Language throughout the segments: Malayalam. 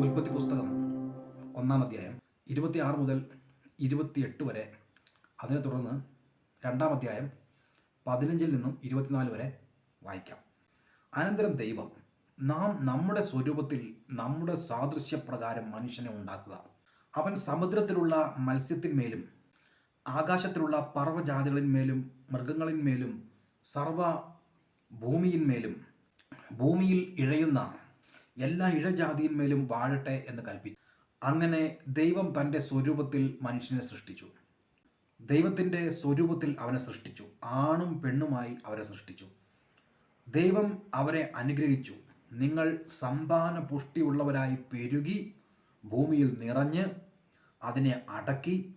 ഉൽപ്പത്തി പുസ്തകം ഒന്നാം അധ്യായം ഇരുപത്തിയാറ് മുതൽ ഇരുപത്തിയെട്ട് വരെ. അതിനെ തുടർന്ന് രണ്ടാം അധ്യായം പതിനഞ്ചിൽ നിന്നും ഇരുപത്തിനാല് വരെ വായിക്കാം. അനന്തരം ദൈവം നാം നമ്മുടെ സ്വരൂപത്തിൽ നമ്മുടെ സാദൃശ്യപ്രകാരം മനുഷ്യനെ ഉണ്ടാക്കുക. അവൻ സമുദ്രത്തിലുള്ള മത്സ്യത്തിന്മേലും ആകാശത്തിലുള്ള പർവജാതികളിന്മേലും മൃഗങ്ങളിന്മേലും സർവ ഭൂമിയിന്മേലും ഭൂമിയിൽ ഇഴയുന്ന എല്ലാ ഇഴജാതിയിന്മേലും വാഴട്ടെ എന്ന് കൽപ്പിച്ചു. അങ്ങനെ ദൈവം തന്റെ സ്വരൂപത്തിൽ മനുഷ്യനെ സൃഷ്ടിച്ചു. ദൈവത്തിന്റെ സ്വരൂപത്തിൽ അവനെ സൃഷ്ടിച്ചു. ആണും പെണ്ണുമായി അവരെ സൃഷ്ടിച്ചു. ദൈവം അവരെ അനുഗ്രഹിച്ചു. നിങ്ങൾ സമ്പാന പുഷ്ടിയുള്ളവരായി പെരുകി ഭൂമിയിൽ നിറഞ്ഞ് അതിനെ അടക്കി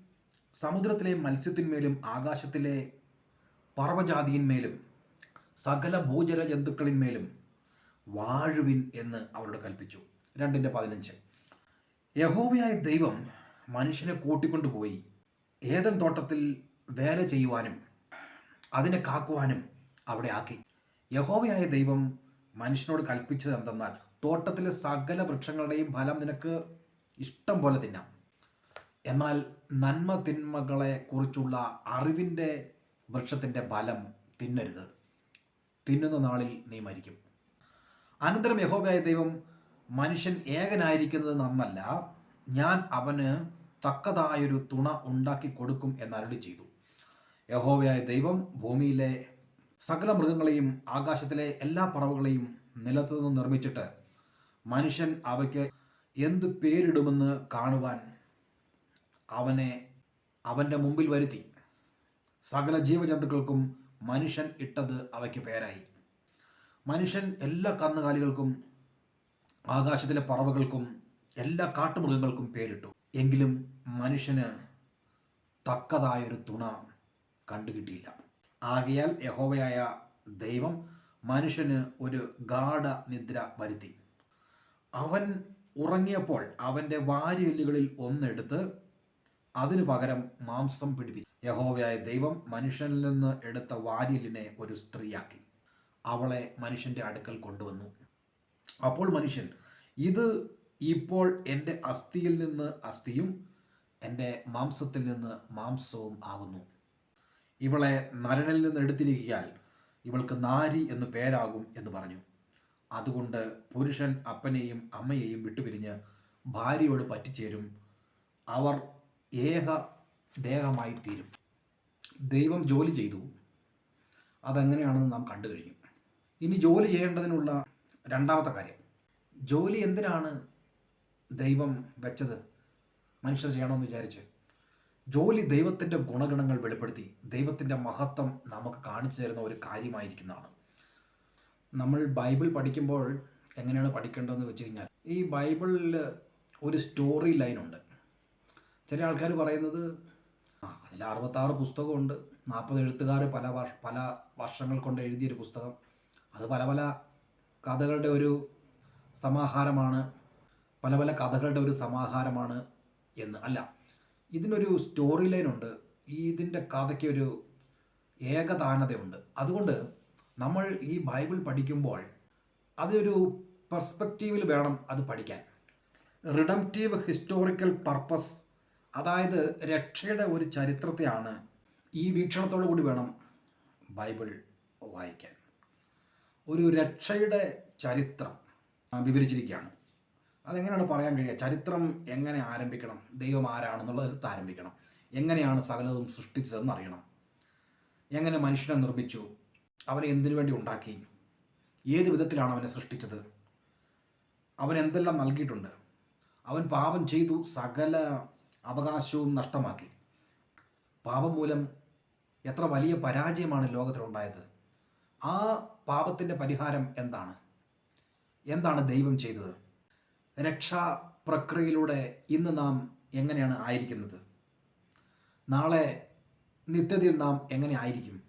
സമുദ്രത്തിലെ മത്സ്യത്തിന്മേലും ആകാശത്തിലെ പർവജാതിയിന്മേലും സകല ഭൂചര ജന്തുക്കളിന്മേലും വാഴുവിൻ എന്ന് അവരോട് കൽപ്പിച്ചു. രണ്ടിന്റെ പതിനഞ്ച്. യഹോവയായ ദൈവം മനുഷ്യനെ കൂട്ടിക്കൊണ്ടുപോയി ഏതൻ തോട്ടത്തിൽ വേല ചെയ്യുവാനും അതിനെ കാക്കുവാനും അവിടെ ആക്കി. യഹോവയായ ദൈവം മനുഷ്യനോട് കൽപ്പിച്ചത് എന്തെന്നാൽ തോട്ടത്തിലെ സകല വൃക്ഷങ്ങളുടെയും ഫലം നിനക്ക് ഇഷ്ടം പോലെ തിന്നാം. എന്നാൽ നന്മ തിന്മകളെ കുറിച്ചുള്ള അറിവിന്റെ വൃക്ഷത്തിന്റെ ഫലം തിന്നരുത്. തിന്നുന്ന നാളിൽ നീ മരിക്കും. അനന്തരം യഹോബയായ ദൈവം മനുഷ്യൻ ഏകനായിരിക്കുന്നത് നന്നല്ല ഞാൻ അവന് തക്കതായൊരു തുണ ഉണ്ടാക്കി കൊടുക്കും എന്നരുളി ചെയ്തു. യഹോവയായ ദൈവം ഭൂമിയിലെ സകല മൃഗങ്ങളെയും ആകാശത്തിലെ എല്ലാ പറവുകളെയും നിലത്തു നിന്ന് നിർമ്മിച്ചിട്ട് മനുഷ്യൻ അവയ്ക്ക് എന്ത് പേരിടുമെന്ന് കാണുവാൻ അവനെ അവന്റെ മുമ്പിൽ വരുത്തി. സകല ജീവജന്തുക്കൾക്കും മനുഷ്യൻ ഇട്ടത് അവയ്ക്ക് പേരായി. മനുഷ്യൻ എല്ലാ കന്നുകാലികൾക്കും ആകാശത്തിലെ പറവകൾക്കും എല്ലാ കാട്ടുമൃഗങ്ങൾക്കും പേരിട്ടു. എങ്കിലും മനുഷ്യന് തക്കതായൊരു തുണ കണ്ടുകിട്ടിയില്ല. ആകയാൽ യഹോവയായ ദൈവം മനുഷ്യന് ഒരു ഗാഠ നിദ്ര വരുത്തി. അവൻ ഉറങ്ങിയപ്പോൾ അവന്റെ വാരിയെല്ലുകളിൽ ഒന്നെടുത്ത് അതിനു പകരം മാംസം പിടിപ്പിച്ചു. യഹോവയായ ദൈവം മനുഷ്യനിൽ നിന്ന് എടുത്ത വാരിയെല്ലിനെ ഒരു സ്ത്രീയാക്കി. അവളെ മനുഷ്യന്റെ അടുക്കൽ കൊണ്ടുവന്നു. അപ്പോൾ മനുഷ്യൻ ഇത് ഇപ്പോൾ എന്റെ അസ്ഥിയിൽ നിന്ന് അസ്ഥിയും എന്റെ മാംസത്തിൽ നിന്ന് മാംസവും ആകുന്നു. ഇവളെ നരനിൽ നിന്ന് എടുത്തിരിക്കാൻ ഇവൾക്ക് നാരി എന്ന് പേരാകും എന്ന് പറഞ്ഞു. അതുകൊണ്ട് പുരുഷൻ അപ്പനെയും അമ്മയെയും വിട്ടുപിരിഞ്ഞ് ഭാര്യയോട് പറ്റിച്ചേരും. അവർ ഏക ദേഹമായി തീരും ദൈവം ജോലി ചെയ്തു. അതെങ്ങനെയാണെന്ന് നാം കണ്ടു കഴിഞ്ഞു. ഇനി ജോലി ചെയ്യേണ്ടതിനുള്ള രണ്ടാമത്തെ കാര്യം. ജോലി എന്തിനാണ് ദൈവം വെച്ചത്? മനുഷ്യർ ചെയ്യണമെന്ന് വിചാരിച്ച്. ജോലി ദൈവത്തിന്റെ ഗുണഗണങ്ങൾ വെളിപ്പെടുത്തി ദൈവത്തിന്റെ മഹത്വം നമുക്ക് കാണിച്ചു തരുന്ന ഒരു കാര്യമായിരിക്കുന്നതാണ്. നമ്മൾ ബൈബിൾ പഠിക്കുമ്പോൾ എങ്ങനെയാണ് പഠിക്കേണ്ടതെന്ന് വെച്ച് കഴിഞ്ഞാൽ ഈ ബൈബിളിൽ ഒരു സ്റ്റോറി ലൈനുണ്ട് ചില ആൾക്കാർ പറയുന്നത് അതിൽ അറുപത്താറ് പുസ്തകമുണ്ട്. നാൽപ്പത് എഴുത്തുകാർ പല വർഷ പല വർഷങ്ങൾ കൊണ്ട് എഴുതിയൊരു പുസ്തകം. അത് പല പല കഥകളുടെ ഒരു സമാഹാരമാണ് പല പല കഥകളുടെ ഒരു സമാഹാരമാണ് എന്ന്. അല്ല ഇതിനൊരു സ്റ്റോറി ലൈൻ ഉണ്ട്. ഇതിന്റെ കഥയ്ക്ക് ഒരു ഏകതാനതയുണ്ട്. അതുകൊണ്ട് നമ്മൾ ഈ ബൈബിൾ പഠിക്കുമ്പോൾ അതൊരു പെർസ്പെക്റ്റീവിൽ വേണം അത് പഠിക്കാൻ. റിഡംറ്റീവ് ഹിസ്റ്റോറിക്കൽ പർപ്പസ് അതായത് രക്ഷയുടെ ഒരു ചരിത്രത്തെയാണ് ഈ വീക്ഷണത്തോടു കൂടി വേണം ബൈബിൾ വായിക്കാൻ. ഒരു രക്ഷയുടെ ചരിത്രം വിവരിച്ചിരിക്കുകയാണ്. അതെങ്ങനെയാണ് പറയാൻ കഴിയുക? ചരിത്രം എങ്ങനെ ആരംഭിക്കണം? ദൈവം ആരാണെന്നുള്ളതിൽ ആരംഭിക്കണം എങ്ങനെയാണ് സകലതും സൃഷ്ടിച്ചതെന്ന് അറിയണം. എങ്ങനെ മനുഷ്യനെ നിർമ്മിച്ചു? അവനെ എന്തിനു വേണ്ടി ഉണ്ടാക്കി? ഏത് വിധത്തിലാണ് അവനെ സൃഷ്ടിച്ചത്? അവൻ എന്തെല്ലാം നൽകിയിട്ടുണ്ട്? അവൻ പാപം ചെയ്തു സകല അവകാശവും നഷ്ടമാക്കി. പാപം മൂലം എത്ര വലിയ പരാജയമാണ് ലോകത്തിലുണ്ടായത്. ആ പാപത്തിന്റെ പരിഹാരം എന്താണ്? എന്താണ് ദൈവം ചെയ്തത്? രക്ഷാ പ്രക്രിയയിലൂടെ ഇന്ന് നാം എങ്ങനെയാണ് ആയിരിക്കുന്നത്? നാളെ നിത്യതയിൽ നാം എങ്ങനെ ആയിരിക്കും?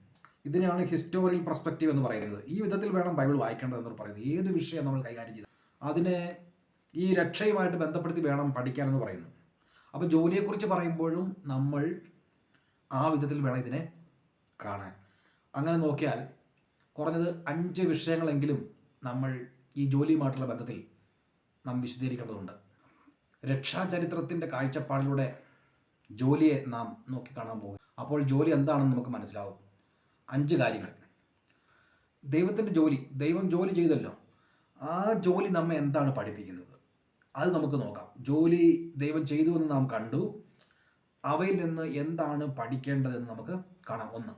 ഇതിനെയാണ് ഹിസ്റ്റോറിയൽ പെർസ്പെക്റ്റീവ് എന്ന് പറയുന്നത്. ഈ വിധത്തിൽ വേണം ബൈബിൾ വായിക്കേണ്ടതെന്ന് പറയുന്നത്. ഏത് വിഷയം നമ്മൾ കൈകാര്യം ചെയ്ത് അതിനെ ഈ രക്ഷയുമായിട്ട് ബന്ധപ്പെടുത്തി വേണം പഠിക്കാനെന്ന് പറയുന്നു. അപ്പോൾ ജോലിയെക്കുറിച്ച് പറയുമ്പോഴും നമ്മൾ ആ വിധത്തിൽ വേണം ഇതിനെ കാണാൻ. അങ്ങനെ നോക്കിയാൽ കുറഞ്ഞത് അഞ്ച് വിഷയങ്ങളെങ്കിലും നമ്മൾ ഈ ജോലിയുമായിട്ടുള്ള ബന്ധത്തിൽ നാം വിശദീകരിക്കേണ്ടതുണ്ട്. രക്ഷാചരിത്രത്തിന്റെ കാഴ്ചപ്പാടിലൂടെ ജോലിയെ നാം നോക്കിക്കാണാൻ പോകും അപ്പോൾ ജോലി എന്താണെന്ന് നമുക്ക് മനസ്സിലാവും. അഞ്ച് കാര്യങ്ങൾ. ദൈവത്തിന്റെ ജോലി ദൈവം ജോലി ചെയ്തല്ലോ. ആ ജോലി നമ്മെ എന്താണ് പഠിപ്പിക്കുന്നത്? അത് നമുക്ക് നോക്കാം. ജോലി ദൈവം ചെയ്തു എന്ന് നാം കണ്ടു. അവയിൽ നിന്ന് എന്താണ് പഠിക്കേണ്ടതെന്ന് നമുക്ക് കാണാം. ഒന്ന്.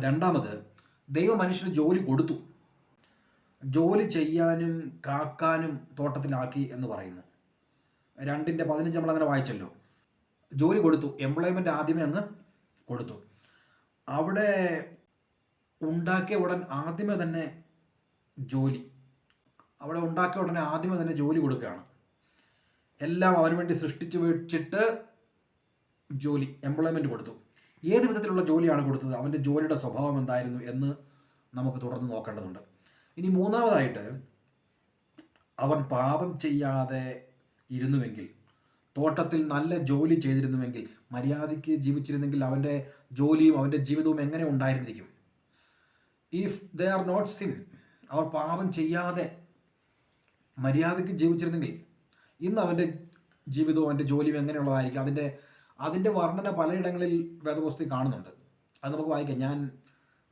രണ്ടാമത് ദൈവം മനുഷ്യന് ജോലി കൊടുത്തു. ജോലി ചെയ്യാനും കാക്കാനും തോട്ടത്തിലാക്കി എന്ന് പറയുന്നു. രണ്ടിന്റെ പതിനഞ്ച് നമ്മൾ അങ്ങനെ വായിച്ചല്ലോ. ജോലി കൊടുത്തു. എംപ്ലോയ്മെന്റ് ആദ്യമേ അങ്ങ് കൊടുത്തു. അവിടെ ഉണ്ടാക്കിയ ഉടൻ ആദ്യമേ തന്നെ ജോലി. അവിടെ ഉണ്ടാക്കിയ ഉടനെ ആദ്യമേ തന്നെ ജോലി കൊടുക്കുകയാണ്. എല്ലാം അവന് വേണ്ടി സൃഷ്ടിച്ചു വെച്ചിട്ട് ജോലി എംപ്ലോയ്മെന്റ് കൊടുത്തു. ഏത് വിധത്തിലുള്ള ജോലിയാണ് കൊടുത്തത്? അവന്റെ ജോലിയുടെ സ്വഭാവം എന്തായിരുന്നു എന്ന് നമുക്ക് തുടർന്ന് നോക്കേണ്ടതുണ്ട്. ഇനി മൂന്നാമതായിട്ട് അവൻ പാപം ചെയ്യാതെ ഇരുന്നുവെങ്കിൽ തോട്ടത്തിൽ നല്ല ജോലി ചെയ്തിരുന്നുവെങ്കിൽ മര്യാദയ്ക്ക് ജീവിച്ചിരുന്നെങ്കിൽ അവന്റെ ജോലിയും അവന്റെ ജീവിതവും എങ്ങനെ ഉണ്ടായിരുന്നിരിക്കും? If they are not sin അവർ പാപം ചെയ്യാതെ മര്യാദയ്ക്ക് ജീവിച്ചിരുന്നെങ്കിൽ ഇന്ന് അവന്റെ ജീവിതവും അവന്റെ ജോലിയും എങ്ങനെയുള്ളതായിരിക്കും? അതിന്റെ അതിന്റെ വർണന പലയിടങ്ങളിൽ വേദപുസ്തകം കാണുന്നുണ്ട്. അത് നമുക്ക് വായിക്കാം. ഞാൻ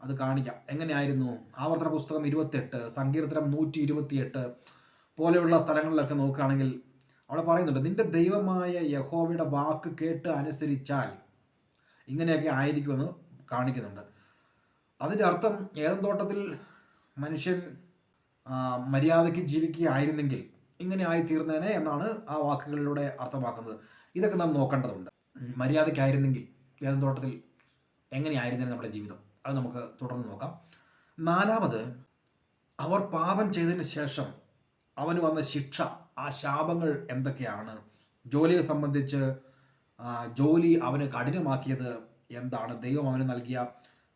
അത് കാണിക്കാം. എങ്ങനെയായിരുന്നു ആവർത്തന പുസ്തകം ഇരുപത്തെട്ട് സങ്കീർത്തനം നൂറ്റി ഇരുപത്തിയെട്ട് പോലെയുള്ള സ്ഥലങ്ങളിലൊക്കെ നോക്കുകയാണെങ്കിൽ അവിടെ പറയുന്നുണ്ട് നിന്റെ ദൈവമായ യഹോവയുടെ വാക്ക് കേട്ട് അനുസരിച്ചാൽ ഇങ്ങനെയൊക്കെ ആയിരിക്കുമെന്ന് കാണിക്കുന്നുണ്ട്. അതിന്റെ അർത്ഥം ഏതും തോട്ടത്തിൽ മനുഷ്യൻ മര്യാദയ്ക്ക് ജീവിക്കുകയായിരുന്നെങ്കിൽ ഇങ്ങനെ ആയിത്തീർന്നേനെ എന്നാണ് ആ വാക്കുകളിലൂടെ അർത്ഥമാക്കുന്നത്. ഇതൊക്കെ നാം നോക്കേണ്ടതുണ്ട്. മര്യാദയ്ക്കായിരുന്നെങ്കിൽ ഏതും തോട്ടത്തിൽ എങ്ങനെയായിരുന്നേനെ നമ്മുടെ ജീവിതം? അത് നമുക്ക് തുടർന്ന് നോക്കാം. നാലാമത് അവർ പാപം ചെയ്തതിന് ശേഷം അവന് വന്ന ശിക്ഷ ആ ശാപങ്ങൾ എന്തൊക്കെയാണ്? ജോലിയെ സംബന്ധിച്ച് ജോലി അവന് കഠിനമാക്കിയത് എന്താണ്? ദൈവം അവന് നൽകിയ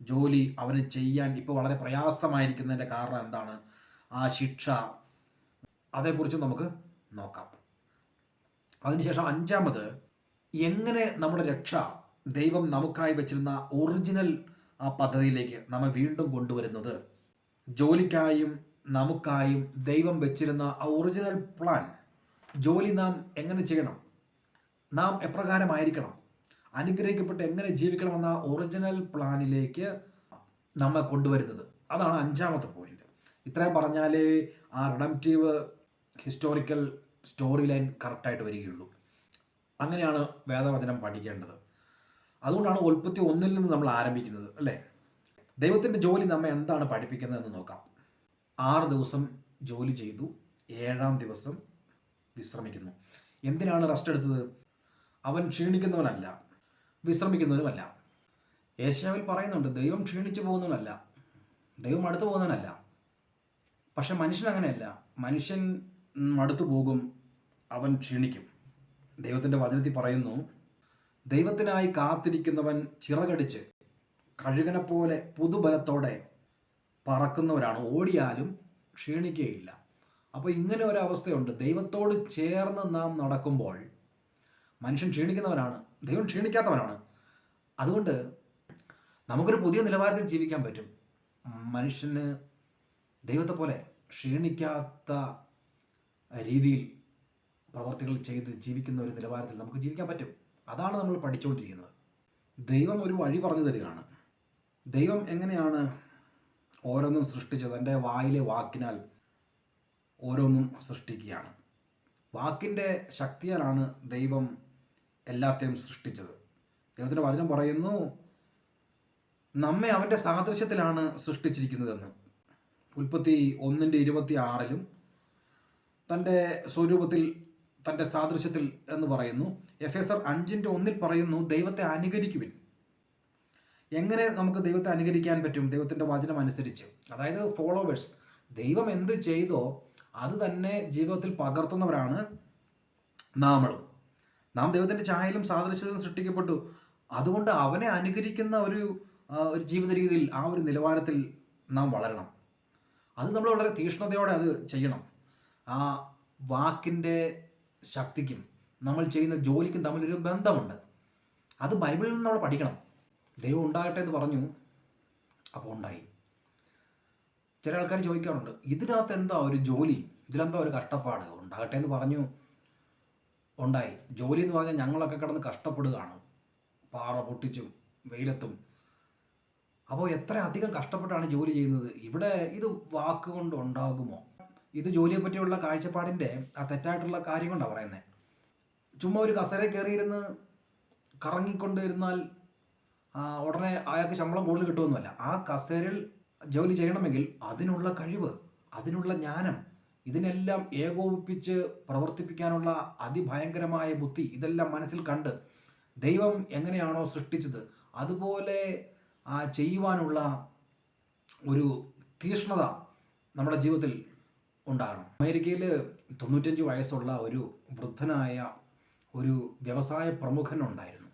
ജോലി അവന് ചെയ്യാൻ ഇപ്പോൾ വളരെ പ്രയാസമായിരിക്കുന്നതിന്റെ കാരണം എന്താണ്? ആ ശിക്ഷ. അതേക്കുറിച്ച് നമുക്ക് നോക്കാം. അതിനുശേഷം അഞ്ചാമത് എങ്ങനെ നമ്മുടെ രക്ഷ ദൈവം നമുക്കായി വെച്ചിരുന്ന ഒറിജിനൽ ആ പദ്ധതിയിലേക്ക് നമ്മെ വീണ്ടും കൊണ്ടുവരുന്നത്? ജോലിക്കായും നമുക്കായും ദൈവം വെച്ചിരുന്ന ആ ഒറിജിനൽ പ്ലാൻ ജോലി നാം എങ്ങനെ ചെയ്യണം? നാം എപ്രകാരമായിരിക്കണം? അനുഗ്രഹിക്കപ്പെട്ട് എങ്ങനെ ജീവിക്കണമെന്ന ഒറിജിനൽ പ്ലാനിലേക്ക് നമ്മെ കൊണ്ടുവരുന്നത്? അതാണ് അഞ്ചാമത്തെ പോയിന്റ് ഇത്രയും പറഞ്ഞാലേ ആ റിഡംറ്റീവ് ഹിസ്റ്റോറിക്കൽ സ്റ്റോറി ലൈൻ കറക്റ്റായിട്ട് വരികയുള്ളൂ. അങ്ങനെയാണ് വേദവചനം പഠിക്കേണ്ടത്. അതുകൊണ്ടാണ് ഉൽപ്പത്തി ഒന്നിൽ നിന്ന് നമ്മൾ ആരംഭിക്കുന്നത് അല്ലേ? ദൈവത്തിന്റെ ജോലി നമ്മെ എന്താണ് പഠിപ്പിക്കുന്നത് എന്ന് നോക്കാം. ആറ് ദിവസം ജോലി ചെയ്തു ഏഴാം ദിവസം വിശ്രമിക്കുന്നു. എന്തിനാണ് റെസ്റ്റ് എടുത്തത്? അവൻ ക്ഷീണിക്കുന്നവനല്ല വിശ്രമിക്കുന്നവനുമല്ല. ഏഷ്യാവിൽ പറയുന്നുണ്ട് ദൈവം ക്ഷീണിച്ചു പോകുന്നവനല്ല ദൈവം അടുത്തു പോകുന്നവനല്ല. പക്ഷെ മനുഷ്യൻ അങ്ങനെയല്ല. മനുഷ്യൻ അടുത്തു പോകും അവൻ ക്ഷീണിക്കും. ദൈവത്തിന്റെ വചനത്തിൽ പറയുന്നു ദൈവത്തിനായി കാത്തിരിക്കുന്നവൻ ചിറകടിച്ച് കഴുകനെ പോലെ പുതുബലത്തോടെ പറക്കുന്നവരാണ്. ഓടിയാലും ക്ഷീണിക്കുകയില്ല. അപ്പോൾ ഇങ്ങനെ ഒരു അവസ്ഥയുണ്ട്. ദൈവത്തോട് ചേർന്ന് നാം നടക്കുമ്പോൾ മനുഷ്യൻ ക്ഷീണിക്കുന്നവനാണ് ദൈവം ക്ഷീണിക്കാത്തവനാണ്. അതുകൊണ്ട് നമുക്കൊരു പുതിയ നിലവാരത്തിൽ ജീവിക്കാൻ പറ്റും. മനുഷ്യന് ദൈവത്തെ പോലെ ക്ഷീണിക്കാത്ത രീതിയിൽ പ്രവർത്തികൾ ചെയ്ത് ജീവിക്കുന്ന ഒരു നിലവാരത്തിൽ നമുക്ക് ജീവിക്കാൻ പറ്റും. അതാണ് നമ്മൾ പഠിച്ചുകൊണ്ടിരിക്കുന്നത്. ദൈവം ഒരു വഴി പറഞ്ഞു തരികയാണ്. ദൈവം എങ്ങനെയാണ് ഓരോന്നും സൃഷ്ടിച്ചത്? എന്റെ വായിലെ വാക്കിനാൽ ഓരോന്നും സൃഷ്ടിക്കുകയാണ്. വാക്കിന്റെ ശക്തിയാലാണ് ദൈവം എല്ലാത്തെയും സൃഷ്ടിച്ചത്. ദൈവത്തിന്റെ വചനം പറയുന്നു നമ്മെ അവന്റെ സാദൃശ്യത്തിലാണ് സൃഷ്ടിച്ചിരിക്കുന്നതെന്ന്. ഉൽപ്പത്തി ഒന്നിന്റെ ഇരുപത്തി ആറിലും തന്റെ സ്വരൂപത്തിൽ തന്റെ സാദൃശ്യത്തിൽ എന്ന് പറയുന്നു. എഫ് എസ് ആർ അഞ്ചിന്റെ ഒന്നിൽ പറയുന്നു ദൈവത്തെ അനുകരിക്കുവിൻ. എങ്ങനെ നമുക്ക് ദൈവത്തെ അനുകരിക്കാൻ പറ്റും? ദൈവത്തിന്റെ വചനം അനുസരിച്ച്. അതായത് ഫോളോവേഴ്സ് ദൈവം എന്ത് ചെയ്തോ അത് തന്നെ ജീവിതത്തിൽ പകർത്തുന്നവരാണ് നാമളും. നാം ദൈവത്തിന്റെ ചായയിലും സാദൃശ്യത്തിലും സൃഷ്ടിക്കപ്പെട്ടു. അതുകൊണ്ട് അവനെ അനുകരിക്കുന്ന ഒരു ഒരു ജീവിത രീതിയിൽ ആ ഒരു നിലവാരത്തിൽ നാം വളരണം. അത് നമ്മൾ വളരെ തീഷ്ണതയോടെ അത് ചെയ്യണം. ആ വാക്കിന്റെ ശക്തിക്കും നമ്മൾ ചെയ്യുന്ന ജോലിക്കും തമ്മിലൊരു ബന്ധമുണ്ട്. അത് ബൈബിളിൽ നിന്ന് നമ്മൾ പഠിക്കണം. ദൈവം ഉണ്ടാകട്ടെ എന്ന് പറഞ്ഞു അപ്പോൾ ഉണ്ടായി. ചില ആൾക്കാർ ചോദിക്കാറുണ്ട് ഇതിനകത്ത് എന്താ ഒരു ജോലി? ഇതിലെന്താ ഒരു കഷ്ടപ്പാട്? ഉണ്ടാകട്ടെ എന്ന് പറഞ്ഞു ഉണ്ടായി. ജോലി എന്ന് പറഞ്ഞാൽ ഞങ്ങളൊക്കെ കിടന്ന് കഷ്ടപ്പെടുകയാണ്. പാറ പൊട്ടിച്ചും വെയിലത്തും. അപ്പോൾ എത്ര അധികം കഷ്ടപ്പെട്ടാണ് ജോലി ചെയ്യുന്നത്? ഇവിടെ ഇത് വാക്കുകൊണ്ട് ഉണ്ടാകുമോ? ഇത് ജോലിയെ പറ്റിയുള്ള കാഴ്ചപ്പാടിന്റെ ആ തെറ്റായിട്ടുള്ള കാര്യം കൊണ്ടാണ് പറയുന്നത് ചുമ്മാ ഒരു കസേര കയറിയിരുന്ന് കറങ്ങിക്കൊണ്ടിരുന്നാൽ ഉടനെ അയാൾക്ക് ശമ്പളം കൂടുതൽ കിട്ടുമെന്നല്ല. ആ കസേരയിൽ ജോലി ചെയ്യണമെങ്കിൽ അതിനുള്ള കഴിവ് അതിനുള്ള ജ്ഞാനം ഇതിനെല്ലാം ഏകോപിപ്പിച്ച് പ്രവർത്തിപ്പിക്കാനുള്ള അതിഭയങ്കരമായ ബുദ്ധി ഇതെല്ലാം മനസ്സിൽ കണ്ട് ദൈവം എങ്ങനെയാണോ സൃഷ്ടിച്ചത് അതുപോലെ ചെയ്യുവാനുള്ള ഒരു തീഷ്ണത നമ്മുടെ ജീവിതത്തിൽ ഉണ്ടാകണം. അമേരിക്കയിൽ തൊണ്ണൂറ്റഞ്ച് വയസ്സുള്ള ഒരു വൃദ്ധനായ ഒരു വ്യവസായ പ്രമുഖൻ ഉണ്ടായിരുന്നു.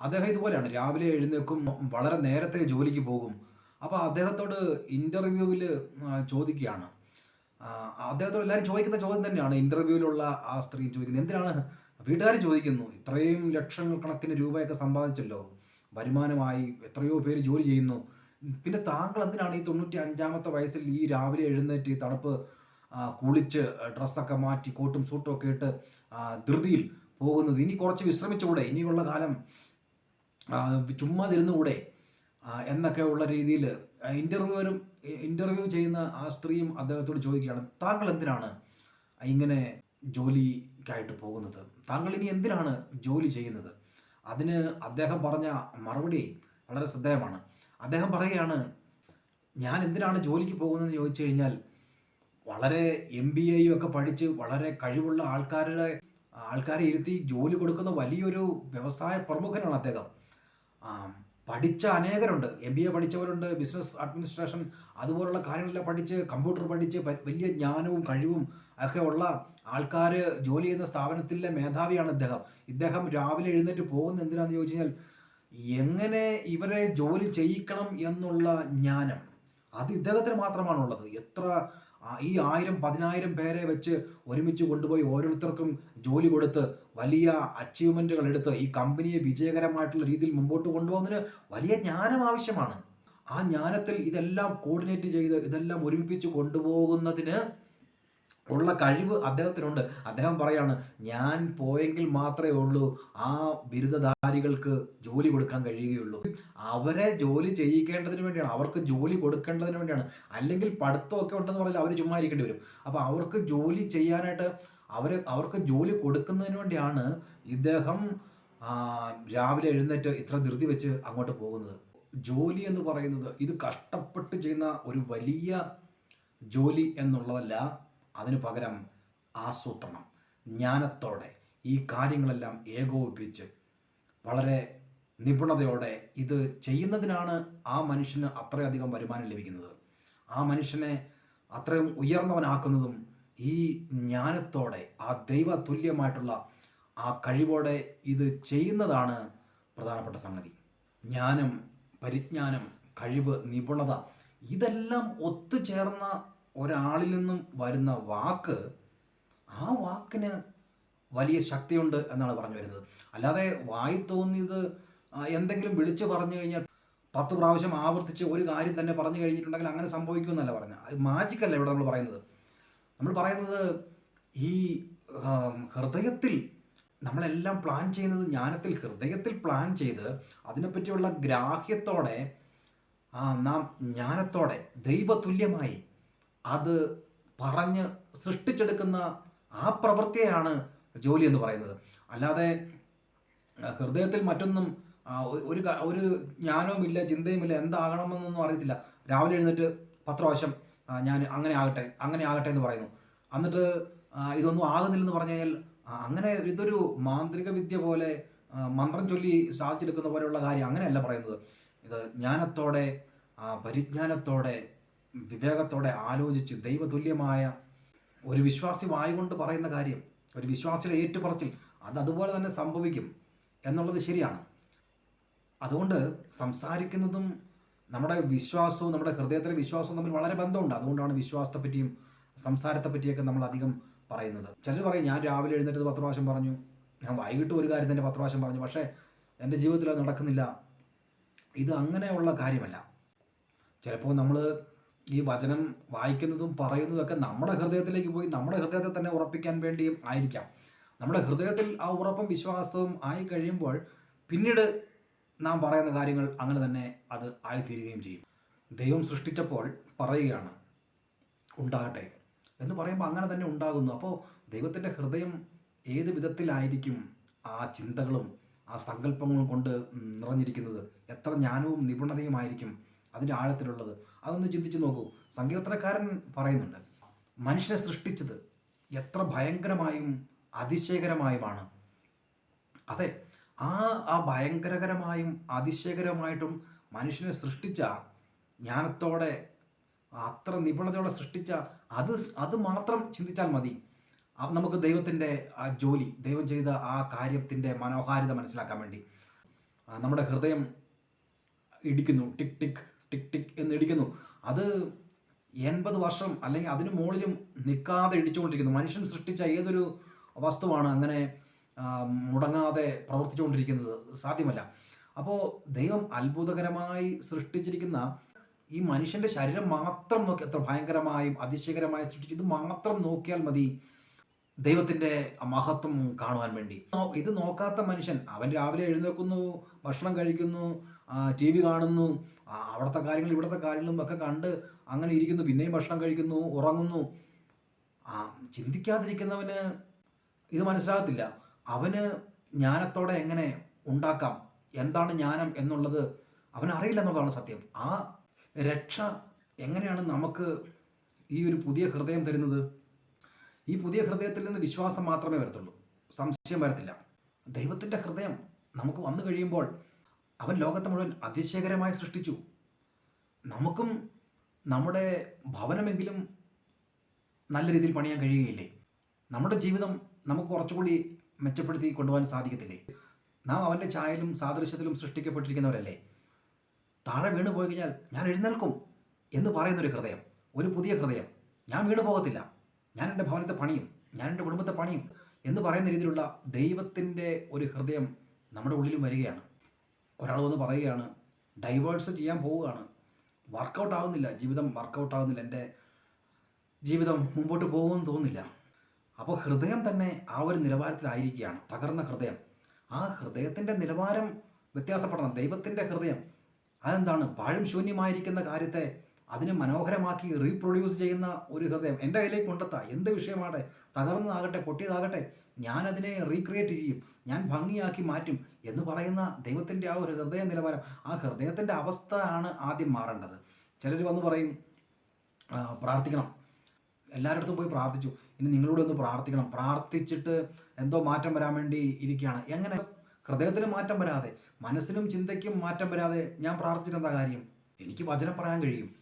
അദ്ദേഹം ഇതുപോലെയാണ്. രാവിലെ എഴുന്നേക്കും വളരെ നേരത്തെ ജോലിക്ക് പോകും. അപ്പോൾ അദ്ദേഹത്തോട് ഇന്റർവ്യൂവിൽ ചോദിക്കുകയാണ്. അദ്ദേഹത്തോട് എല്ലാവരും ചോദിക്കുന്ന ചോദ്യം തന്നെയാണ്. ഇന്റർവ്യൂവിലുള്ള ആ സ്ത്രീ ചോദിക്കുന്നത് എന്തിനാണ്? വീട്ടുകാർ ചോദിക്കുന്നു ഇത്രയും ലക്ഷങ്ങൾ കണക്കിന് രൂപയൊക്കെ സമ്പാദിച്ചല്ലോ. വരുമാനമായി എത്രയോ പേര് ജോലി ചെയ്യുന്നു. പിന്നെ താങ്കൾ എന്തിനാണ് ഈ തൊണ്ണൂറ്റി അഞ്ചാമത്തെ വയസ്സിൽ ഈ രാവിലെ എഴുന്നേറ്റ് തണുപ്പ് കുളിച്ച് ഡ്രസ്സൊക്കെ മാറ്റി കോട്ടും സൂട്ടും ഒക്കെ ഇട്ട് ധൃതിയിൽ പോകുന്നത്. ഇനി കുറച്ച് വിശ്രമിച്ചുകൂടെ? ഇനിയുള്ള കാലം ചുമ്മാ ചുമ്മാതിരുന്നുകൂടെ എന്നൊക്കെ ഉള്ള രീതിയിൽ ഇന്റർവ്യൂവരും ഇന്റർവ്യൂ ചെയ്യുന്ന ആ സ്ത്രീയും അദ്ദേഹത്തോട് ചോദിക്കുകയാണ് താങ്കൾ എന്തിനാണ് ഇങ്ങനെ ജോലിക്കായിട്ട് പോകുന്നത്? താങ്കൾ ഇനി എന്തിനാണ് ജോലി ചെയ്യുന്നത്? അതിന് അദ്ദേഹം പറഞ്ഞ മറുപടി വളരെ ശ്രദ്ധേയമാണ്. അദ്ദേഹം പറയുകയാണ് ഞാൻ എന്തിനാണ് ജോലിക്ക് പോകുന്നതെന്ന് ചോദിച്ചു കഴിഞ്ഞാൽ വളരെ എം ബി എയും ഒക്കെ പഠിച്ച് വളരെ കഴിവുള്ള ആൾക്കാരുടെ ആൾക്കാരെ ഇരുത്തി ജോലി കൊടുക്കുന്ന വലിയൊരു വ്യവസായ പ്രമുഖനാണ് അദ്ദേഹം. പഠിച്ച അനേകരുണ്ട്. എം ബി എ പഠിച്ചവരുണ്ട് ബിസിനസ് അഡ്മിനിസ്ട്രേഷൻ അതുപോലുള്ള കാര്യങ്ങളെല്ലാം പഠിച്ച് കമ്പ്യൂട്ടർ പഠിച്ച് വലിയ ജ്ഞാനവും കഴിവും ഒക്കെ ഉള്ള ആൾക്കാർ ജോലി ചെയ്യുന്ന സ്ഥാപനത്തിലെ മേധാവിയാണ് ഇദ്ദേഹം. ഇദ്ദേഹം രാവിലെ എഴുന്നേറ്റ് പോകുന്ന എന്തിനാന്ന് ചോദിച്ചു കഴിഞ്ഞാൽ എങ്ങനെ ഇവരെ ജോലി ചെയ്യിക്കണം എന്നുള്ള ജ്ഞാനം. അത് ഇദ്ദേഹത്തിന് മാത്രമാണുള്ളത്. എത്ര ഈ ആയിരം പതിനായിരം പേരെ വെച്ച് ഒരുമിച്ച് കൊണ്ടുപോയി ഓരോരുത്തർക്കും ജോലി കൊടുത്ത് വലിയ അച്ചീവ്മെന്റുകൾ എടുത്ത് ഈ കമ്പനിയെ വിജയകരമായിട്ടുള്ള രീതിയിൽ മുമ്പോട്ട് കൊണ്ടുപോകുന്നതിന് വലിയ ജ്ഞാനം ആവശ്യമാണ്. ആ ജ്ഞാനത്തിൽ ഇതെല്ലാം കോർഡിനേറ്റ് ചെയ്ത് ഇതെല്ലാം ഒരുമിപ്പിച്ച് കൊണ്ടുപോകുന്നതിന് ഉള്ള കഴിവ് അദ്ദേഹത്തിനുണ്ട്. അദ്ദേഹം പറയാണ് ഞാൻ പോയെങ്കിൽ മാത്രമേ ഉള്ളൂ ആ ബിരുദധാരികൾക്ക് ജോലി കൊടുക്കാൻ കഴിയുകയുള്ളൂ. അവരെ ജോലി ചെയ്യിക്കേണ്ടതിന് വേണ്ടിയാണ് അവർക്ക് ജോലി കൊടുക്കേണ്ടതിന് വേണ്ടിയാണ്. അല്ലെങ്കിൽ പഠിത്തമൊക്കെ ഉണ്ടെന്ന് പറഞ്ഞാൽ അവർ ചുമ്മാ ഇരിക്കേണ്ടി വരും. അപ്പോൾ അവർക്ക് ജോലി ചെയ്യാനായിട്ട് അവരെ അവർക്ക് ജോലി കൊടുക്കുന്നതിന് വേണ്ടിയാണ് ഇദ്ദേഹം രാവിലെ എഴുന്നേറ്റ് ഇത്ര ധൃതി വെച്ച് അങ്ങോട്ട് പോകുന്നത്. ജോലി എന്ന് പറയുന്നത് ഇത് കഷ്ടപ്പെട്ട് ചെയ്യുന്ന ഒരു വലിയ ജോലി എന്നുള്ളതല്ല അതിനു പകരം ആസൂത്രണം ജ്ഞാനത്തോടെ ഈ കാര്യങ്ങളെല്ലാം ഏകോപിപ്പിച്ച് വളരെ നിപുണതയോടെ ഇത് ചെയ്യുന്നതിനാണ് ആ മനുഷ്യന് അത്രയധികം വരുമാനം ലഭിക്കുന്നത്. ആ മനുഷ്യനെ അത്രയും ഉയർന്നവനാക്കുന്നതും ഈ ജ്ഞാനത്തോടെ ആ ദൈവ തുല്യമായിട്ടുള്ള ആ കഴിവോടെ ഇത് ചെയ്യുന്നതാണ് പ്രധാനപ്പെട്ട സംഗതി. ജ്ഞാനം പരിജ്ഞാനം കഴിവ് നിപുണത ഇതെല്ലാം ഒത്തുചേർന്ന ഒരാളിൽ നിന്നും വരുന്ന വാക്ക് ആ വാക്കിന് വലിയ ശക്തിയുണ്ട് എന്നാണ് പറഞ്ഞു വരുന്നത്. അല്ലാതെ വായി തോന്നിയത് എന്തെങ്കിലും വിളിച്ചു പറഞ്ഞു കഴിഞ്ഞാൽ പത്ത് പ്രാവശ്യം ആവർത്തിച്ച് ഒരു കാര്യം തന്നെ പറഞ്ഞു കഴിഞ്ഞിട്ടുണ്ടെങ്കിൽ അങ്ങനെ സംഭവിക്കുമെന്നല്ല പറഞ്ഞത്. അത് മാജിക്കല്ല ഇവിടെ നമ്മൾ പറയുന്നത്. നമ്മൾ പറയുന്നത് ഈ ഹൃദയത്തിൽ നമ്മളെല്ലാം പ്ലാൻ ചെയ്യുന്നത് ജ്ഞാനത്തിൽ ഹൃദയത്തിൽ പ്ലാൻ ചെയ്ത് അതിനെപ്പറ്റിയുള്ള ഗ്രാഹ്യത്തോടെ നാം ജ്ഞാനത്തോടെ ദൈവതുല്യമായി അത് പറഞ്ഞ് സൃഷ്ടിച്ചെടുക്കുന്ന ആ പ്രവൃത്തിയാണ് ജോലി എന്ന് പറയുന്നത്. അല്ലാതെ ഹൃദയത്തിൽ മറ്റൊന്നും ഒരു ഒരു ജ്ഞാനവും ഒരു ജ്ഞാനവുമില്ല ചിന്തയുമില്ല എന്താകണമെന്നൊന്നും അറിയത്തില്ല. രാവിലെ എഴുന്നേറ്റ് പത്ത് ഞാൻ അങ്ങനെ ആകട്ടെ അങ്ങനെ ആകട്ടെ എന്ന് പറയുന്നു. എന്നിട്ട് ഇതൊന്നും ആകുന്നില്ലെന്ന് പറഞ്ഞു കഴിഞ്ഞാൽ അങ്ങനെ ഇതൊരു മാന്ത്രിക വിദ്യ പോലെ മന്ത്രം ചൊല്ലി സാധിച്ചെടുക്കുന്ന പോലെയുള്ള കാര്യം അങ്ങനെയല്ല പറയുന്നത്. ഇത് ജ്ഞാനത്തോടെ പരിജ്ഞാനത്തോടെ വിവേകത്തോടെ ആലോചിച്ച് ദൈവതുല്യമായ ഒരു വിശ്വാസി വായുകൊണ്ട് പറയുന്ന കാര്യം ഒരു വിശ്വാസിയുടെ ഏറ്റുപറച്ചിൽ അത് അതുപോലെ തന്നെ സംഭവിക്കും എന്നുള്ളത് ശരിയാണ്. അതുകൊണ്ട് സംസാരിക്കുന്നതും നമ്മുടെ വിശ്വാസവും നമ്മുടെ ഹൃദയത്തിലെ വിശ്വാസവും തമ്മിൽ വളരെ ബന്ധമുണ്ട്. അതുകൊണ്ടാണ് വിശ്വാസത്തെ പറ്റിയും സംസാരത്തെ പറ്റിയൊക്കെ നമ്മൾ അധികം പറയുന്നത്. ചിലർ പറയും ഞാൻ രാവിലെ എഴുന്നേറ്റ് പത്ത് പ്രാവശ്യം പറഞ്ഞു. ഞാൻ വൈകിട്ട് ഒരു കാര്യം തന്നെ പത്ത് പ്രാവശ്യം പറഞ്ഞു. പക്ഷേ എന്റെ ജീവിതത്തിൽ അത് നടക്കുന്നില്ല. ഇത് അങ്ങനെയുള്ള കാര്യമല്ല. ചിലപ്പോൾ നമ്മൾ ഈ വചനം വായിക്കുന്നതും പറയുന്നതൊക്കെ നമ്മുടെ ഹൃദയത്തിലേക്ക് പോയി നമ്മുടെ ഹൃദയത്തെ തന്നെ ഉറപ്പിക്കാൻ വേണ്ടിയും ആയിരിക്കാം. നമ്മുടെ ഹൃദയത്തിൽ ആ ഉറപ്പും വിശ്വാസവും ആയി കഴിയുമ്പോൾ പിന്നീട് നാം പറയുന്ന കാര്യങ്ങൾ അങ്ങനെ തന്നെ അത് ആയിത്തീരുകയും ചെയ്യും. ദൈവം സൃഷ്ടിച്ചപ്പോൾ പറയുകയാണ് ഉണ്ടാകട്ടെ എന്ന് പറയുമ്പോൾ അങ്ങനെ തന്നെ ഉണ്ടാകുന്നു. അപ്പോൾ ദൈവത്തിന്റെ ഹൃദയം ഏത് വിധത്തിലായിരിക്കും ആ ചിന്തകളും ആ സങ്കല്പങ്ങളും കൊണ്ട് നിറഞ്ഞിരിക്കുന്നത്? എത്ര ജ്ഞാനവും നിപുണതയുമായിരിക്കും? അതിന്റെ ആഴത്തിലുള്ളത്. അതൊന്ന് ചിന്തിച്ച് നോക്കൂ. സങ്കീർത്തനക്കാരൻ പറയുന്നുണ്ട് മനുഷ്യനെ സൃഷ്ടിച്ചത് എത്ര ഭയങ്കരമായും അതിശയകരമായുമാണ്. അതെ ആ ആ ഭയങ്കരകരമായും അതിശയകരമായിട്ടും മനുഷ്യനെ സൃഷ്ടിച്ച ജ്ഞാനത്തോടെ അത്ര നിപുണതയോടെ സൃഷ്ടിച്ച അത് അത് മാത്രം ചിന്തിച്ചാൽ മതി. നമുക്ക് ദൈവത്തിന്റെ ആ ജോലി ദൈവം ചെയ്ത ആ കാര്യത്തിന്റെ മനോഹാരിത മനസ്സിലാക്കാൻ വേണ്ടി. നമ്മുടെ ഹൃദയം ഇടിക്കുന്നു. ടിക് ടിക്. ടിക് ടിക് എന്ന് ഇടിക്കുന്നു. അത് എൺപത് വർഷം അല്ലെങ്കിൽ അതിനു മുകളിലും നിൽക്കാതെ ഇടിച്ചുകൊണ്ടിരിക്കുന്നു. മനുഷ്യൻ സൃഷ്ടിച്ച ഏതൊരു വസ്തുവാണ് അങ്ങനെ മുടങ്ങാതെ പ്രവർത്തിച്ചുകൊണ്ടിരിക്കുന്നത്? സാധ്യമല്ല. അപ്പോൾ ദൈവം അത്ഭുതകരമായി സൃഷ്ടിച്ചിരിക്കുന്ന ഈ മനുഷ്യന്റെ ശരീരം മാത്രം നോക്കി എത്ര ഭയങ്കരമായും അതിശയകരമായും സൃഷ്ടിച്ചു. ഇത് മാത്രം നോക്കിയാൽ മതി. ദൈവത്തിന്റെ മഹത്വം കാണുവാൻ വേണ്ടി. ഇത് നോക്കാത്ത മനുഷ്യൻ. അവൻ രാവിലെ എഴുന്നേൽക്കുന്നു ഭക്ഷണം കഴിക്കുന്നു ടി വി കാണുന്നു അവിടുത്തെ കാര്യങ്ങൾ ഇവിടുത്തെ കാര്യങ്ങളും ഒക്കെ കണ്ട് അങ്ങനെ ഇരിക്കുന്നു പിന്നെയും ഭക്ഷണം കഴിക്കുന്നു ഉറങ്ങുന്നു. ചിന്തിക്കാതിരിക്കുന്നവന് ഇത് മനസ്സിലാകത്തില്ല. അവന് ജ്ഞാനത്തോടെ എങ്ങനെ ഉണ്ടാക്കാം എന്താണ് ജ്ഞാനം എന്നുള്ളത് അവന് അറിയില്ല എന്നുള്ളതാണ് സത്യം. ആ രക്ഷ എങ്ങനെയാണ് നമുക്ക് ഈ ഒരു പുതിയ ഹൃദയം തരുന്നത്? ഈ പുതിയ ഹൃദയത്തിൽ നിന്ന് വിശ്വാസം മാത്രമേ വരത്തുള്ളൂ. സംശയം വരത്തില്ല. ദൈവത്തിന്റെ ഹൃദയം നമുക്ക് വന്നു കഴിയുമ്പോൾ അവൻ ലോകത്തെ മുഴുവൻ അതിശയകരമായി സൃഷ്ടിച്ചു. നമുക്കും നമ്മുടെ ഭവനമെങ്കിലും നല്ല രീതിയിൽ പണിയാൻ കഴിയുകയില്ലേ? നമ്മുടെ ജീവിതം നമുക്ക് കുറച്ചുകൂടി മെച്ചപ്പെടുത്തി കൊണ്ടുപോകാൻ സാധിക്കത്തില്ലേ? നാം അവന്റെ ചായലും സാദൃശ്യത്തിലും സൃഷ്ടിക്കപ്പെട്ടിരിക്കുന്നവരല്ലേ? താഴെ വീണ് പോയി കഴിഞ്ഞാൽ ഞാൻ എഴുന്നേൽക്കും എന്ന് പറയുന്നൊരു ഹൃദയം ഒരു പുതിയ ഹൃദയം. ഞാൻ വീണ് പോകത്തില്ല ഞാൻ എന്റെ ഭവനത്തെ പണിയും ഞാൻ എന്റെ കുടുംബത്തെ പണിയും എന്ന് പറയുന്ന രീതിയിലുള്ള ദൈവത്തിന്റെ ഒരു ഹൃദയം നമ്മുടെ ഉള്ളിലും വരികയാണ്. ഒരാൾ വന്ന് പറയുകയാണ് ഡൈവേഴ്സ് ചെയ്യാൻ പോവുകയാണ്. വർക്കൗട്ട് ആവുന്നില്ല. ജീവിതം വർക്കൗട്ട് ആവുന്നില്ല. എന്റെ ജീവിതം മുമ്പോട്ട് പോകുമെന്ന് തോന്നുന്നില്ല. അപ്പോൾ ഹൃദയം തന്നെ ആ ഒരു നിലവാരത്തിലായിരിക്കുകയാണ് തകർന്ന ഹൃദയം. ആ ഹൃദയത്തിന്റെ നിലവാരം വ്യത്യാസപ്പെടണം. ദൈവത്തിന്റെ ഹൃദയം അതെന്താണ്? പാഴും ശൂന്യമായിരിക്കുന്ന കാര്യത്തെ അതിനെ മനോഹരമാക്കി റീപ്രൊഡ്യൂസ് ചെയ്യുന്ന ഒരു ഹൃദയം എന്റെ കയ്യിലേക്ക് കൊണ്ടെത്താം. എന്ത് വിഷയമാകട്ടെ? തകർന്നതാകട്ടെ പൊട്ടിയതാകട്ടെ ഞാനതിനെ റീക്രിയേറ്റ് ചെയ്യും. ഞാൻ ഭംഗിയാക്കി മാറ്റും എന്ന് പറയുന്ന ദൈവത്തിന്റെ ആ ഒരു ഹൃദയ നിലവാരം ആ ഹൃദയത്തിന്റെ അവസ്ഥ ആണ് ആദ്യം മാറേണ്ടത്. ചിലർ വന്ന് പറയും പ്രാർത്ഥിക്കണം. എല്ലാവരുടെ പോയി പ്രാർത്ഥിച്ചു. ഇനി നിങ്ങളോട് ഒന്ന് പ്രാർത്ഥിക്കണം. പ്രാർത്ഥിച്ചിട്ട് എന്തോ മാറ്റം വരാൻ വേണ്ടി ഇരിക്കുകയാണ്. എങ്ങനെ? ഹൃദയത്തിന് മാറ്റം വരാതെ മനസ്സിനും ചിന്തയ്ക്കും മാറ്റം വരാതെ ഞാൻ പ്രാർത്ഥിച്ചിട്ട് എന്താ കാര്യം? എനിക്ക് വചനം പറയാൻ കഴിയും.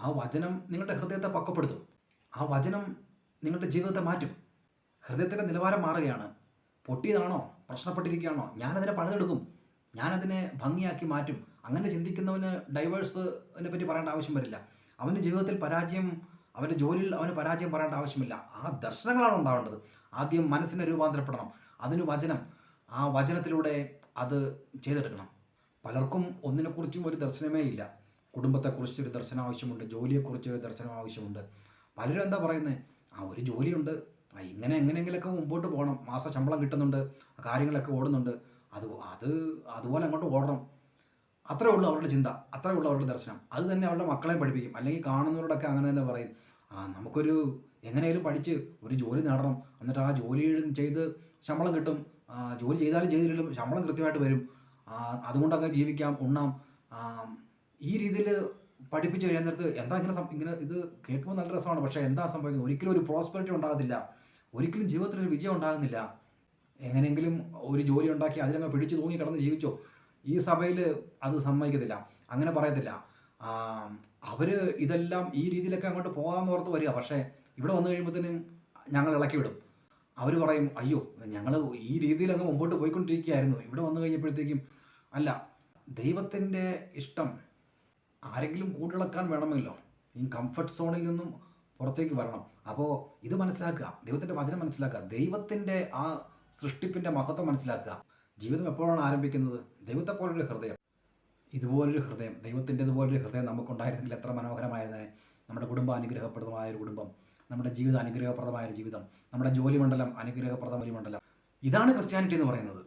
ആ വചനം നിങ്ങളുടെ ഹൃദയത്തെ പക്വപ്പെടുത്തും. ആ വചനം നിങ്ങളുടെ ജീവിതത്തെ മാറ്റും. ഹൃദയത്തിന്റെ നിലവാരം മാറുകയാണ്. പൊട്ടിയതാണോ? പ്രശ്നപ്പെട്ടിരിക്കുകയാണോ? ഞാനതിനെ പണിതെടുക്കും. ഞാനതിനെ ഭംഗിയാക്കി മാറ്റും. അങ്ങനെ ചിന്തിക്കുന്നവന് ഡൈവേഴ്സിനെ പറ്റി പറയേണ്ട ആവശ്യം വരില്ല. അവന്റെ ജീവിതത്തിൽ പരാജയം അവന്റെ ജോലിയിൽ അവന് പരാജയം പറയേണ്ട ആവശ്യമില്ല. ആ ദർശനങ്ങളാണ് ഉണ്ടാവേണ്ടത്. ആദ്യം മനസ്സിനെ രൂപാന്തരപ്പെടണം. അതിന് വചനം ആ വചനത്തിലൂടെ അത് ചെയ്തെടുക്കണം. പലർക്കും ഒന്നിനെക്കുറിച്ചും ഒരു ദർശനമേ ഇല്ല. കുടുംബത്തെക്കുറിച്ച് ഒരു ദർശനം ആവശ്യമുണ്ട് ജോലിയെക്കുറിച്ച് ഒരു ദർശനം ആവശ്യമുണ്ട് പലരും എന്താ പറയുന്നത് ആ ഒരു ജോലിയുണ്ട് ആ ഇങ്ങനെ എങ്ങനെയെങ്കിലൊക്കെ മുമ്പോട്ട് പോകണം മാസ ശമ്പളം കിട്ടുന്നുണ്ട് കാര്യങ്ങളൊക്കെ ഓടുന്നുണ്ട് അത് അത് അതുപോലെ അങ്ങോട്ട് ഓടണം. അത്രേ ഉള്ളൂ അവരുടെ ചിന്ത അത്രേ ഉള്ളൂ അവരുടെ ദർശനം. അത് തന്നെ അവരുടെ മക്കളെ പഠിപ്പിക്കും. അല്ലെങ്കിൽ കാണുന്നവരോടൊക്കെ അങ്ങനെ തന്നെ പറയും ആ നമുക്കൊരു എങ്ങനെയും പഠിച്ച് ഒരു ജോലി നേടണം എന്നിട്ട് ആ ജോലി ചെയ്ത് ശമ്പളം കിട്ടും ജോലി ചെയ്താലും ചെയ്തില്ലെങ്കിലും ശമ്പളം കൃത്യമായിട്ട് വരും അതുകൊണ്ടൊക്കെ ജീവിക്കാം ഉണ്ണാം ഈ രീതിയിൽ പഠിപ്പിച്ച് നേരത്ത് എന്താ ഇങ്ങനെ ഇങ്ങനെ ഇത് കേൾക്കുമ്പോൾ നല്ല രസമാണ്. പക്ഷേ എന്താ സംഭവിക്കുന്നത്? ഒരിക്കലും ഒരു പ്രോസ്പെറിറ്റി ഉണ്ടാകത്തില്ല. ഒരിക്കലും ജീവിതത്തിൽ ഒരു വിജയം ഉണ്ടാകുന്നില്ല. എങ്ങനെയെങ്കിലും ഒരു ജോലി ഉണ്ടാക്കി അതിലങ്ങ് പിടിച്ചു തൂങ്ങി കിടന്ന് ജീവിച്ചോ? ഈ സഭയിൽ അത് സമ്മതിക്കത്തില്ല. അങ്ങനെ പറയത്തില്ല. അവർ ഇതെല്ലാം ഈ രീതിയിലൊക്കെ അങ്ങോട്ട് പോകാമെന്ന് ഓർത്ത് വരിക. പക്ഷേ ഇവിടെ വന്നു കഴിയുമ്പോഴത്തേനും ഞങ്ങൾ ഇളക്കി വിടും. അവർ പറയും അയ്യോ ഞങ്ങൾ ഈ രീതിയിൽ അങ്ങ് മുമ്പോട്ട് പോയിക്കൊണ്ടിരിക്കുകയായിരുന്നു. ഇവിടെ വന്നു കഴിഞ്ഞപ്പോഴത്തേക്കും അല്ല ദൈവത്തിന്റെ ഇഷ്ടം ആരെങ്കിലും കൂട്ടിളക്കാൻ വേണമല്ലോ ഈ കംഫർട്ട് സോണിൽ നിന്നും പുറത്തേക്ക് വരണം. അപ്പോൾ ഇത് മനസ്സിലാക്കുക. ദൈവത്തിന്റെ വചനം മനസ്സിലാക്കുക. ദൈവത്തിന്റെ ആ സൃഷ്ടിപ്പിന്റെ മഹത്വം മനസ്സിലാക്കുക. ജീവിതം എപ്പോഴാണ് ആരംഭിക്കുന്നത്? ദൈവത്തെ പോലൊരു ഹൃദയം. ഇതുപോലൊരു ഹൃദയം. ദൈവത്തിന്റെ ഇതുപോലൊരു ഹൃദയം നമുക്കുണ്ടായിരുന്നെങ്കിൽ എത്ര മനോഹരമായിരുന്നേ. നമ്മുടെ കുടുംബം അനുഗ്രഹപ്രദമായ ഒരു കുടുംബം. നമ്മുടെ ജീവിതം അനുഗ്രഹപ്രദമായ ഒരു ജീവിതം. നമ്മുടെ ജോലി മണ്ഡലം അനുഗ്രഹപ്രദമായ ഒരു മണ്ഡലം. ഇതാണ് ക്രിസ്ത്യാനിറ്റി എന്ന് പറയുന്നത്.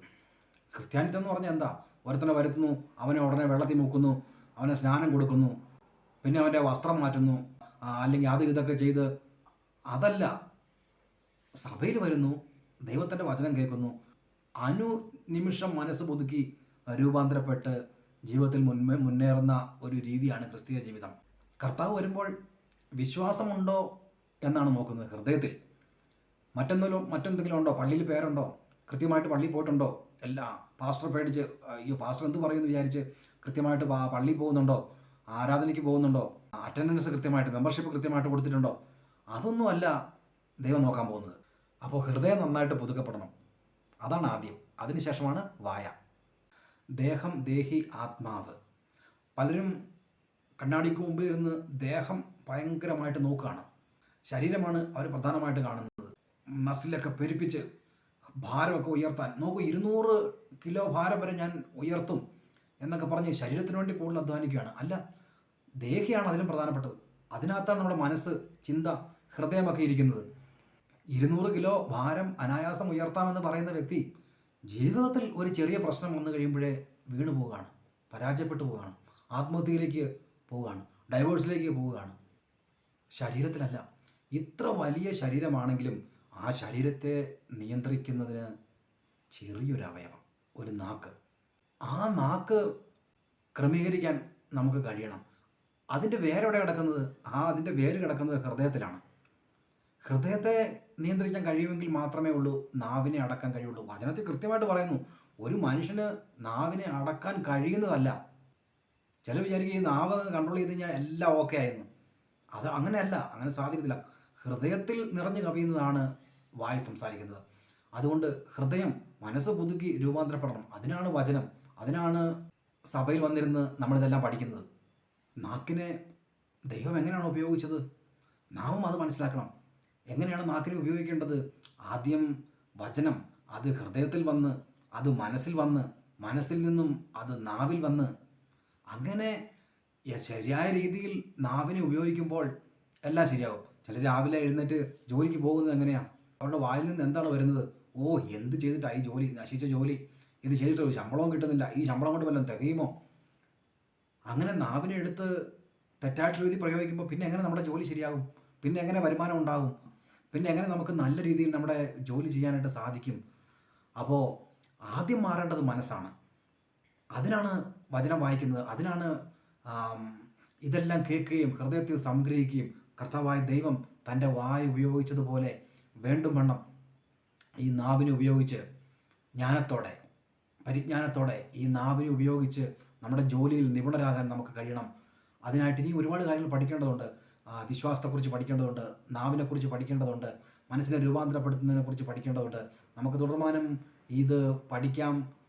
ക്രിസ്ത്യാനിറ്റി എന്ന് പറഞ്ഞാൽ എന്താ? ഒരുത്തനെ വരുത്തുന്നു അവനെ ഉടനെ വെള്ളത്തിൽ മുക്കുന്നു അവനെ സ്നാനം കൊടുക്കുന്നു. പിന്നെ അവന്റെ വസ്ത്രം മാറ്റുന്നു. അല്ലെങ്കിൽ അത് ഇതൊക്കെ ചെയ്ത് അതല്ല സഭയിൽ വരുന്നു ദൈവത്തിന്റെ വചനം കേൾക്കുന്നു. അനു നിമിഷം മനസ്സ് പുതുക്കി രൂപാന്തരപ്പെട്ട് ജീവിതത്തിൽ മുൻമേ മുന്നേറുന്ന ഒരു രീതിയാണ് ക്രിസ്തീയ ജീവിതം. കർത്താവ് വരുമ്പോൾ വിശ്വാസമുണ്ടോ എന്നാണ് നോക്കുന്നത് ഹൃദയത്തിൽ. മറ്റെന്തെങ്കിലും മറ്റെന്തെങ്കിലും ഉണ്ടോ? പള്ളിയിൽ പേരുണ്ടോ? കൃത്യമായിട്ട് പള്ളിയിൽ പോയിട്ടുണ്ടോ? എല്ലാ പാസ്റ്റർ പേടിച്ച് അയ്യോ പാസ്റ്റർ എന്ത് പറയുമെന്ന് വിചാരിച്ച് കൃത്യമായിട്ട് പള്ളി പോകുന്നുണ്ടോ? ആരാധനയ്ക്ക് പോകുന്നുണ്ടോ? അറ്റൻഡൻസ് കൃത്യമായിട്ട് മെമ്പർഷിപ്പ് കൃത്യമായിട്ട് കൊടുത്തിട്ടുണ്ടോ? അതൊന്നുമല്ല ദൈവം നോക്കാൻ പോകുന്നത്. അപ്പോൾ ഹൃദയം നന്നായിട്ട് പുതുക്കപ്പെടണം. അതാണ് ആദ്യം. അതിനുശേഷമാണ് വായ. ദേഹം ദേഹി ആത്മാവ്. പലരും കണ്ണാടിക്ക് മുമ്പിൽ ഇരുന്ന് ദേഹം ഭയങ്കരമായിട്ട് നോക്കുകയാണ്. ശരീരമാണ് അവർ പ്രധാനമായിട്ട് കാണുന്നത്. മസിലൊക്കെ പെരുപ്പിച്ച് ഭാരമൊക്കെ ഉയർത്താൻ. നോക്കൂ ഇരുന്നൂറ് കിലോ ഭാരം വരെ ഞാൻ ഉയർത്തും. എന്നൊക്കെ പറഞ്ഞ് ശരീരത്തിന് വേണ്ടി കൂടുതൽ അധ്വാനിക്കുകയാണ്. അല്ല ദേഹിയാണ് അതിലും പ്രധാനപ്പെട്ടത്. അതിനകത്താണ് നമ്മുടെ മനസ്സ് ചിന്ത ഹൃദയമൊക്കെ ഇരിക്കുന്നത്. ഇരുന്നൂറ് കിലോ ഭാരം അനായാസം ഉയർത്താമെന്ന് പറയുന്ന വ്യക്തി ജീവിതത്തിൽ ഒരു ചെറിയ പ്രശ്നം വന്നു കഴിയുമ്പോഴേ വീണു പോവുകയാണ് പരാജയപ്പെട്ടു പോവുകയാണ് ആത്മഹത്യയിലേക്ക് പോവുകയാണ് ഡൈവേഴ്സിലേക്ക് പോവുകയാണ്. ശരീരത്തിലല്ല ഇത്ര വലിയ ശരീരമാണെങ്കിലും ആ ശരീരത്തെ നിയന്ത്രിക്കുന്നതിന് ചെറിയൊരു അവയവം ഒരു നാക്ക്. ആ നാക്ക് ക്രമീകരിക്കാൻ നമുക്ക് കഴിയണം. അതിന്റെ വേരെവിടെ കിടക്കുന്നത്? ആ അതിന്റെ വേര് കിടക്കുന്നത് ഹൃദയത്തിലാണ്. ഹൃദയത്തെ നിയന്ത്രിക്കാൻ കഴിയുമെങ്കിൽ മാത്രമേ ഉള്ളൂ നാവിനെ അടക്കാൻ കഴിയുള്ളൂ. വചനത്തിൽ കൃത്യമായിട്ട് പറയുന്നു ഒരു മനുഷ്യന് നാവിനെ അടക്കാൻ കഴിയുന്നതല്ല. ചില വിചാരിക്കും ഈ നാവ് കൺട്രോൾ ചെയ്ത് കഴിഞ്ഞാൽ എല്ലാം ഓക്കെ ആയിരുന്നു. അത് അങ്ങനെയല്ല അങ്ങനെ സാധിക്കത്തില്ല. ഹൃദയത്തിൽ നിറഞ്ഞു കവിയുന്നതാണ് വായി സംസാരിക്കുന്നത്. അതുകൊണ്ട് ഹൃദയം മനസ്സ് പുതുക്കി രൂപാന്തരപ്പെടണം. അതിനാണ് വചനം. അതിനാണ് സഭയിൽ വന്നിരുന്ന് നമ്മളിതെല്ലാം പഠിക്കുന്നത്. നാക്കിനെ ദൈവം എങ്ങനെയാണ് ഉപയോഗിച്ചത്? നാവും അത് മനസ്സിലാക്കണം. എങ്ങനെയാണ് നാക്കിനെ ഉപയോഗിക്കേണ്ടത്? ആദ്യം വചനം അത് ഹൃദയത്തിൽ വന്ന് അത് മനസ്സിൽ വന്ന് മനസ്സിൽ നിന്നും അത് നാവിൽ വന്ന്. അങ്ങനെ ശരിയായ രീതിയിൽ നാവിനെ ഉപയോഗിക്കുമ്പോൾ എല്ലാം ശരിയാവും. ചില രാവിലെ എഴുന്നേറ്റ് ജോലിക്ക് പോകുന്നത് എങ്ങനെയാണ് അവരുടെ വായിൽ നിന്ന് എന്താണ് വരുന്നത്? ഓ എന്ത് ചെയ്തിട്ടാണ് ഈ ജോലി? നശിച്ച ജോലി. ഇത് ചെയ്തിട്ട് ശമ്പളവും കിട്ടുന്നില്ല. ഈ ശമ്പളം കൊണ്ട് വല്ലതും തികയുമോ? അങ്ങനെ നാവിനെ എടുത്ത് തെറ്റായിട്ട് രീതി പ്രയോഗിക്കുമ്പോൾ പിന്നെ എങ്ങനെ നമ്മുടെ ജോലി ശരിയാകും? പിന്നെ എങ്ങനെ വരുമാനം ഉണ്ടാകും? പിന്നെ എങ്ങനെ നമുക്ക് നല്ല രീതിയിൽ നമ്മുടെ ജോലി ചെയ്യാനായിട്ട് സാധിക്കും? അപ്പോൾ ആദ്യം മാറേണ്ടത് മനസ്സാണ്. അതിനാണ് വചനം വായിക്കുന്നത്. അതിനാണ് ഇതെല്ലാം കേൾക്കുകയും ഹൃദയത്തിൽ സംഗ്രഹിക്കുകയും കർത്താവായ ദൈവം തന്റെ വായു ഉപയോഗിച്ചതുപോലെ വേണ്ടും വണ്ണം ഈ നാവിനെ ഉപയോഗിച്ച് ജ്ഞാനത്തോടെ പരിജ്ഞാനത്തോടെ ഈ നാവിനെ ഉപയോഗിച്ച് നമ്മുടെ ജോലിയിൽ നിപുണരാകാൻ നമുക്ക് കഴിയണം. അതിനായിട്ട് ഇനി ഒരുപാട് കാര്യങ്ങൾ പഠിക്കേണ്ടതുണ്ട്. വിശ്വാസത്തെക്കുറിച്ച് പഠിക്കേണ്ടതുണ്ട്. നാവിനെക്കുറിച്ച് പഠിക്കേണ്ടതുണ്ട്. മനസ്സിനെ രൂപാന്തരപ്പെടുത്തുന്നതിനെക്കുറിച്ച് പഠിക്കേണ്ടതുണ്ട്. നമുക്ക് തുടർമാനം ഇത് പഠിക്കാം.